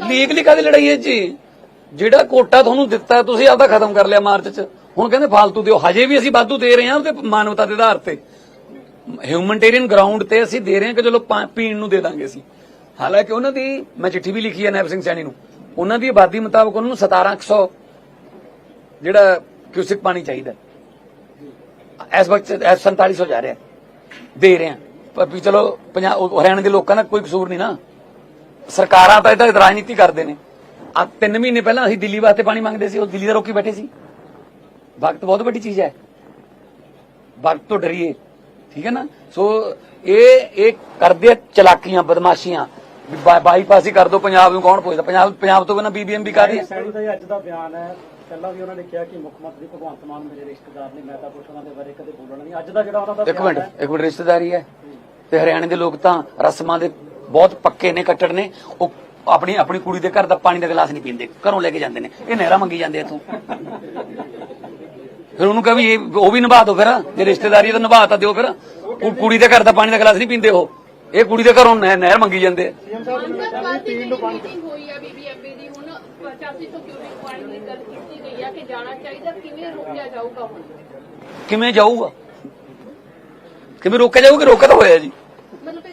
Legally ਕਾਦੀ ਲੜਾਈ ਹੈ ਜੀ? ਜਿਹੜਾ ਕੋਟਾ ਤੁਹਾਨੂੰ ਦਿੱਤਾ, ਤੁਸੀਂ ਆਪਦਾ ਖਤਮ ਕਰ ਲਿਆ ਮਾਰਚ ਚ। ਹੁਣ ਕਹਿੰਦੇ ਫਾਲਤੂ ਦਿਓ। ਹਜੇ ਵੀ ਅਸੀਂ ਵਾਧੂ ਦੇ ਰਹੇ ਹਾਂ ਤੇ ਮਾਨਵਤਾ ਦੇ ਆਧਾਰ ਤੇ। ਹਿਊਮਨਟੇਰੀਅਨ ਗਰਾਊਂਡ ਤੇ ਅਸੀਂ ਦੇ ਰਹੇ ਹਾਂ ਕਿ ਚਲੋ ਪੀਣ ਨੂੰ ਦੇ ਦਾਂਗੇ ਅਸੀਂ। ਹਾਲਾਂਕਿ ਉਹਨਾਂ ਦੀ, ਮੈਂ ਚਿੱਠੀ ਵੀ ਲਿਖੀ ਹੈ ਨੈਬ ਸਿੰਘ ਸੈਣੀ ਨੂੰ। ਉਹਨਾਂ ਦੀ ਆਬਾਦੀ ਮੁਤਾਬਕ ਉਹਨਾਂ ਨੂੰ 1700 ਜਿਹੜਾ ਕਿਊਸਿਕ ਪਾਣੀ ਚਾਹੀਦਾ ਇਸ ਵਕਤ ਇਸ 4700 ਜਾ ਰਿਹਾ ਦੇ ਰਹੇ ਹਾਂ। ਪਰ ਵੀ ਚਲੋ ਪੰਜਾਬ ਉਹ ਹਰਿਆਣਾ ਦੇ ਲੋਕਾਂ ਦਾ ਕੋਈ ਕਸੂਰ ਨਹੀਂ ਨਾ। ਸਰਕਾਰਾਂ ਤਾਂ ਇਹਦਾ ਰਾਜਨੀਤੀ ਕਰਦੇ ਨੇ। ਆ ਤਿੰਨ ਮਹੀਨੇ ਪਹਿਲਾਂ ਅਸੀਂ ਦਿੱਲੀ ਵਾਸਤੇ ਪਾਣੀ ਮੰਗਦੇ ਸੀ ਉਹ ਦਿੱਲੀ ਦਾ ਰੋਕੀ ਬੈਠੇ ਸੀ। ਵਕਤ ਬਹੁਤ ਵੱਡੀ ਚੀਜ਼ ਹੈ। ਵਕਤ ਤੋਂ ਡਰੀਏ ਠੀਕ ਹੈ ਨਾ? ਸੋ ਇਹ ਇਹ ਕਰਦੇ ਚਲਾਕੀਆਂ ਬਦਮਾਸ਼ੀਆਂ। ਵੀ ਬਾਈਪਾਸ ਹੀ ਕਰ ਦੋ ਪੰਜਾਬ ਨੂੰ ਕੌਣ ਪੁੱਛਦਾ? ਪੰਜਾਬ ਪੰਜਾਬ ਤੋਂ ਬਿਨਾਂ ਬੀਬੀਐਮਬੀ ਕਾਦੀ ਹੈ। ਸੈਣੀ ਦਾ ਅੱਜ ਦਾ ਬਿਆਨ ਹੈ। ਪਹਿਲਾਂ ਵੀ ਉਹਨਾਂ ਨੇ ਕਿਹਾ ਕਿ ਮੁੱਖ ਮੰਤਰੀ ਭਗਵੰਤ ਮਾਨ ਮੇਰੇ ਰਿਸ਼ਤੇਦਾਰ ਨੇ ਮੈਂ ਤਾਂ ਕੁਛ ਉਹਨਾਂ ਦੇ ਬਾਰੇ ਕਦੇ ਬੋਲਣਾ ਨਹੀਂ। ਅੱਜ ਦਾ ਜਿਹੜਾ ਉਹਨਾਂ ਦਾ ਇੱਕ ਮਿੰਟ ਇੱਕ ਮਿੰਟ ਰਿਸ਼ਤੇਦਾਰੀ ਹੈ। ਤੇ ਹਰਿਆਣੇ ਦੇ ਲੋਕ ਤਾਂ ਰਸਮਾਂ ਦੇ ਬਹੁਤ ਪੱਕੇ ਨੇ ਕੱਟੜ ਨੇ। ਉਹ ਆਪਣੀ ਆਪਣੀ ਕੁੜੀ ਦੇ ਘਰ ਦਾ ਪਾਣੀ ਦਾ ਗਲਾਸ ਨਹੀਂ ਪੀਂਦੇ। ਘਰੋਂ ਲੈ ਕੇ ਜਾਂਦੇ ਨੇ। ਇਹ ਨਹਿਰਾ ਮੰਗੀ ਜਾਂਦੇ ਇੱਥੋਂ। ਫਿਰ ਉਹਨੂੰ ਕਹ ਵੀ ਇਹ ਉਹ ਵੀ ਨਿਭਾ ਦਿਓ ਫਿਰ। ਜੇ ਰਿਸ਼ਤੇਦਾਰੀ ਤਾਂ ਨਿਭਾ ਤਾਂ ਦਿਓ ਫਿਰ। ਉਹ ਕੁੜੀ ਦੇ ਘਰ ਦਾ ਪਾਣੀ ਦਾ ਗਲਾਸ ਨਹੀਂ ਪੀਂਦੇ ਉਹ। ਇਹ ਕੁੜੀ ਦੇ ਘਰੋਂ ਨਹਿ- ਨਹਿਰ ਮੰਗੀ ਜਾਂਦੇ ਆ। ਅੰਤਰਰਾਸ਼ਟਰੀ ਮੀਟਿੰਗ ਹੋਈ ਆ ਬੀਬੀਐਮਬੀ ਦੀ। ਹੁਣ 8500 ਕਿਊਬਿਕ ਪਾਣੀ ਦੀ ਗੱਲ ਕੀਤੀ ਗਈ ਆ ਕਿ ਜਾਣਾ ਚਾਹੀਦਾ। ਕਿਵੇਂ ਰੋਕਿਆ ਜਾਊਗਾ ਹੁਣ? ਕਿਵੇਂ ਜਾਊਗਾ? ਕਿਵੇਂ ਰੋਕਿਆ ਜਾਊਗਾ ਰੋਕਿਆ ਤਾਂ ਹੋਇਆ ਜੀ।